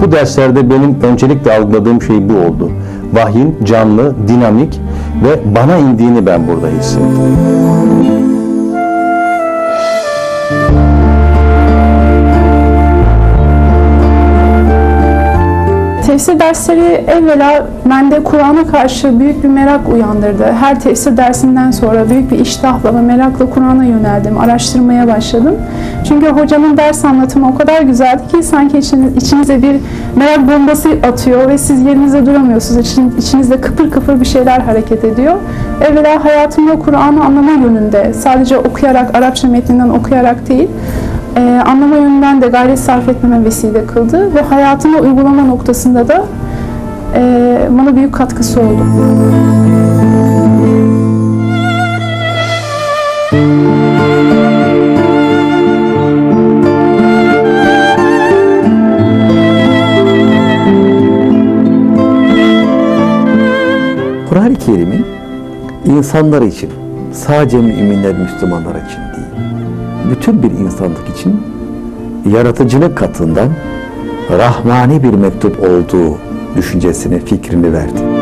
Bu derslerde benim öncelikle algıladığım şey bu oldu. Vahyin canlı, dinamik ve bana indiğini ben burada hissettim. Tefsir dersleri evvela bende Kur'an'a karşı büyük bir merak uyandırdı. Her tefsir dersinden sonra büyük bir iştahla ve merakla Kur'an'a yöneldim, araştırmaya başladım. Çünkü hocamın ders anlatımı o kadar güzeldi ki sanki içiniz, içinize bir merak bombası atıyor ve siz yerinizde duramıyorsunuz. İçin, içinizde kıpır kıpır bir şeyler hareket ediyor. Evvela hayatımda Kur'an'ı anlama yönünde, sadece okuyarak, Arapça metninden okuyarak değil, e, anlama yönünden de gayret sarf etmeme vesile kıldı ve hayatıma uygulama noktasında da e, bana büyük katkısı oldu. Kur'an-ı Kerim'in insanlar için, sadece müminler, Müslümanlar için bütün bir insanlık için yaratıcılık katından rahmani bir mektup olduğu düşüncesine, fikrini verdi.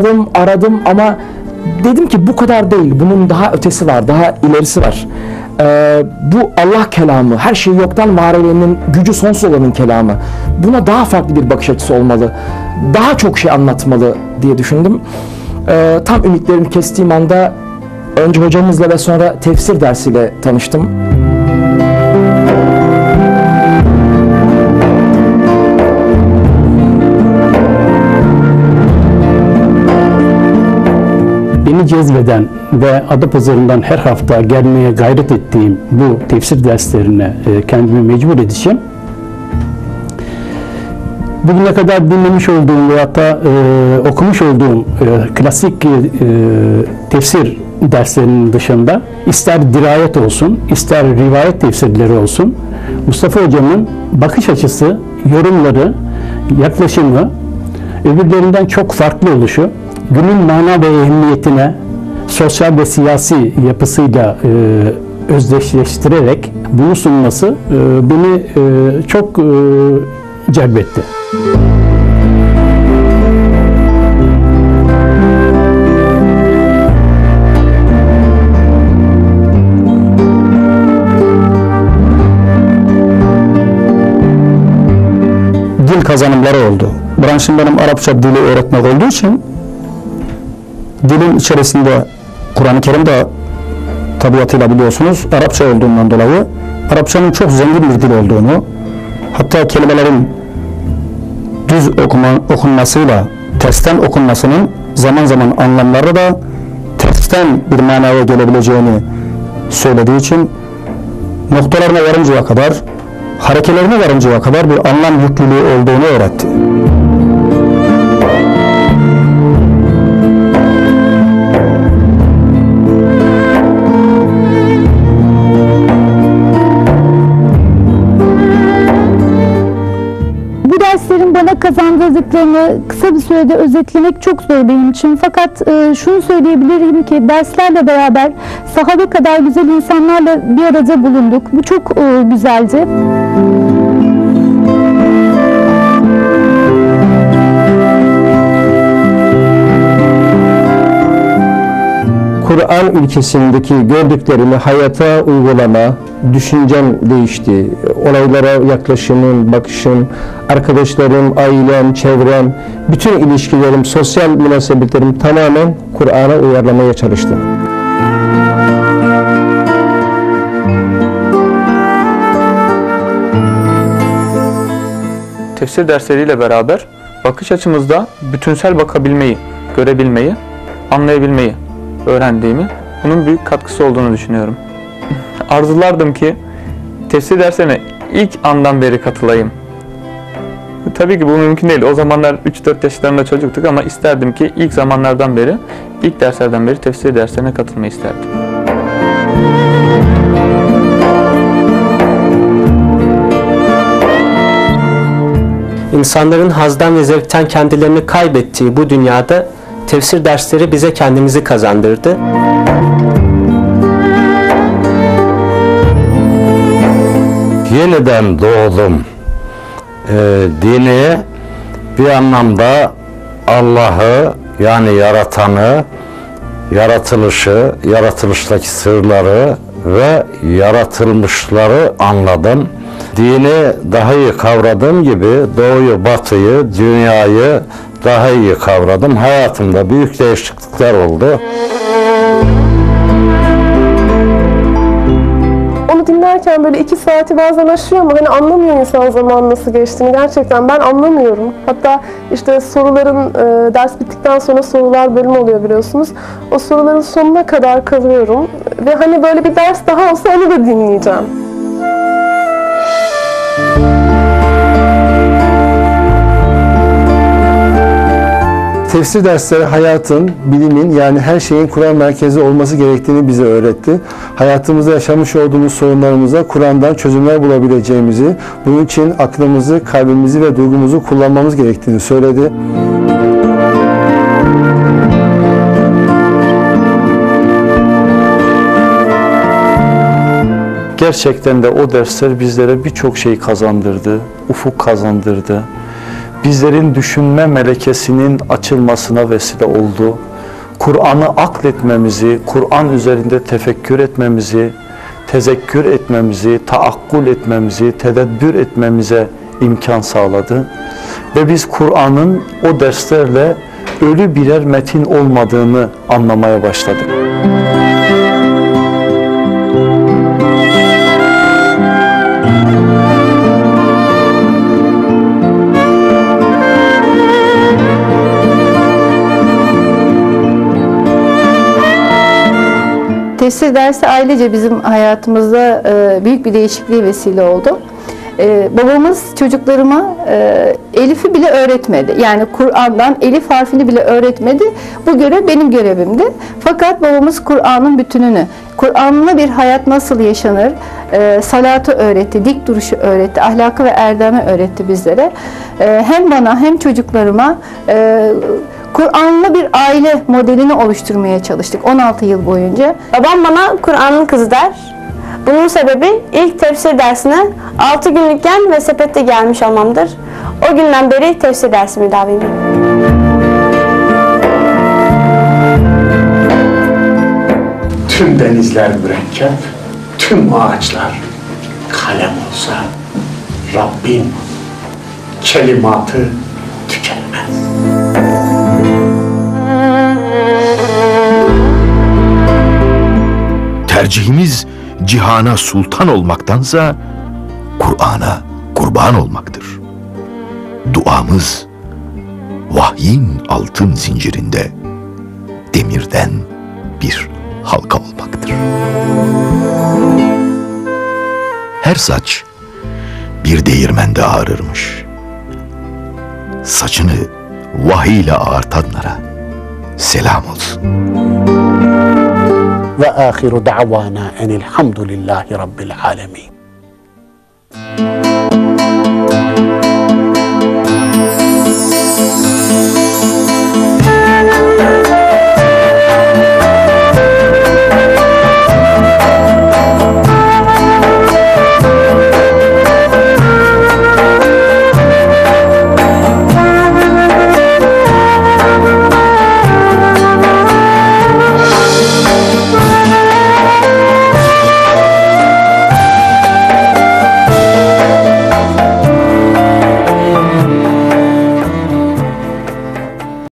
aradım aradım ama dedim ki bu kadar değil. Bunun daha ötesi var, daha ilerisi var. Ee, bu Allah kelamı, her şeyi yoktan var edenin, gücü sonsuz olanın kelamı. Buna daha farklı bir bakış açısı olmalı. Daha çok şey anlatmalı diye düşündüm. Ee, tam ümitlerimi kestiğim anda önce hocamızla ve sonra tefsir dersiyle tanıştım. Cezbeden ve Adapazarı'ndan her hafta gelmeye gayret ettiğim bu tefsir derslerine e, kendimi mecbur edeceğim. Bugüne kadar dinlemiş olduğum ve hatta e, okumuş olduğum e, klasik e, tefsir derslerinin dışında ister dirayet olsun, ister rivayet tefsirleri olsun, Mustafa Hocam'ın bakış açısı, yorumları, yaklaşımı öbürlerinden çok farklı oluşu, günün mana ve ehemmiyetine sosyal ve siyasi yapısıyla e, özdeşleştirerek bunu sunması e, beni e, çok e, celbetti. dil kazanımları oldu. Branşım benim Arapça dili öğretmek olduğu için dilin içerisinde Kur'an-ı Kerim'de tabiatıyla biliyorsunuz Arapça olduğundan dolayı Arapçanın çok zengin bir dil olduğunu hatta kelimelerin düz okuma, okunmasıyla tersten okunmasının zaman zaman anlamları da tersten bir manaya gelebileceğini söylediği için noktalarına varıncaya kadar harekelerine varıncaya kadar bir anlam yüklülüğü olduğunu öğretti. Kazandırdıklarını kısa bir sürede özetlemek çok zor benim için. Fakat e, şunu söyleyebilirim ki derslerle beraber sahabe kadar güzel insanlarla bir arada bulunduk. Bu çok e, güzeldi. Kur'an ülkesindeki gördüklerimi hayata uygulama, düşüncem değişti. Olaylara yaklaşımım, bakışım, arkadaşlarım, ailem, çevrem, bütün ilişkilerim, sosyal münasebetlerim tamamen Kur'an'a uyarlamaya çalıştım. tefsir dersleriyle beraber bakış açımızda bütünsel bakabilmeyi, görebilmeyi, anlayabilmeyi öğrendiğimi, bunun büyük katkısı olduğunu düşünüyorum. Arzulardım ki tefsir derslerine ilk andan beri katılayım. Tabii ki bu mümkün değil. O zamanlar 3-4 yaşlarında çocuktuk ama isterdim ki ilk zamanlardan beri, ilk derslerden beri tefsir derslerine katılmayı isterdim. İnsanların hazdan ve zevkten kendilerini kaybettiği bu dünyada tefsir dersleri bize kendimizi kazandırdı. yeniden doğdum. Ee, dini bir anlamda Allah'ı yani yaratanı, yaratılışı, yaratılıştaki sırları ve yaratılmışları anladım. Dini daha iyi kavradığım gibi doğuyu, batıyı, dünyayı daha iyi kavradım. Hayatımda büyük değişiklikler oldu. Onu dinlerken böyle iki saati bazen aşıyor ama hani anlamıyor insan zaman nasıl geçtiğini gerçekten ben anlamıyorum. Hatta işte soruların e, ders bittikten sonra sorular bölümü oluyor biliyorsunuz. O soruların sonuna kadar kalıyorum ve hani böyle bir ders daha olsa onu da dinleyeceğim. Tefsir dersleri hayatın, bilimin yani her şeyin Kur'an merkezi olması gerektiğini bize öğretti. Hayatımızda yaşamış olduğumuz sorunlarımıza Kur'an'dan çözümler bulabileceğimizi, bunun için aklımızı, kalbimizi ve duygumuzu kullanmamız gerektiğini söyledi. Gerçekten de o dersler bizlere birçok şey kazandırdı, ufuk kazandırdı. Bizlerin düşünme melekesinin açılmasına vesile oldu. Kur'an'ı akletmemizi, Kur'an üzerinde tefekkür etmemizi, tezekkür etmemizi, taakkul etmemizi, tedebbür etmemize imkan sağladı. Ve biz Kur'an'ın o derslerle ölü birer metin olmadığını anlamaya başladık. Tefsir dersi ailece bizim hayatımızda e, büyük bir değişikliğe vesile oldu. E, babamız çocuklarıma e, Elif'i bile öğretmedi. Yani Kur'an'dan Elif harfini bile öğretmedi. Bu görev benim görevimdi. Fakat babamız Kur'an'ın bütününü, Kur'an'la bir hayat nasıl yaşanır, e, salatı öğretti, dik duruşu öğretti, ahlakı ve erdemi öğretti bizlere. E, hem bana hem çocuklarıma e, Kur'anlı bir aile modelini oluşturmaya çalıştık 16 yıl boyunca. Babam bana Kur'an'ın kızı der. Bunun sebebi ilk tefsir dersine 6 günlükken ve sepette gelmiş olmamdır. O günden beri tefsir dersi müdavimim. Tüm denizler mürekkep, tüm ağaçlar kalem olsa Rabbin kelimatı tükenmez. Tercihimiz cihana sultan olmaktansa Kur'an'a kurban olmaktır. Duamız vahyin altın zincirinde demirden bir halka olmaktır. Her saç bir değirmende ağrırmış. Saçını vahiy ile ağartanlara selam olsun. وآخر دعوانا أن الحمد لله رب العالمين. thank you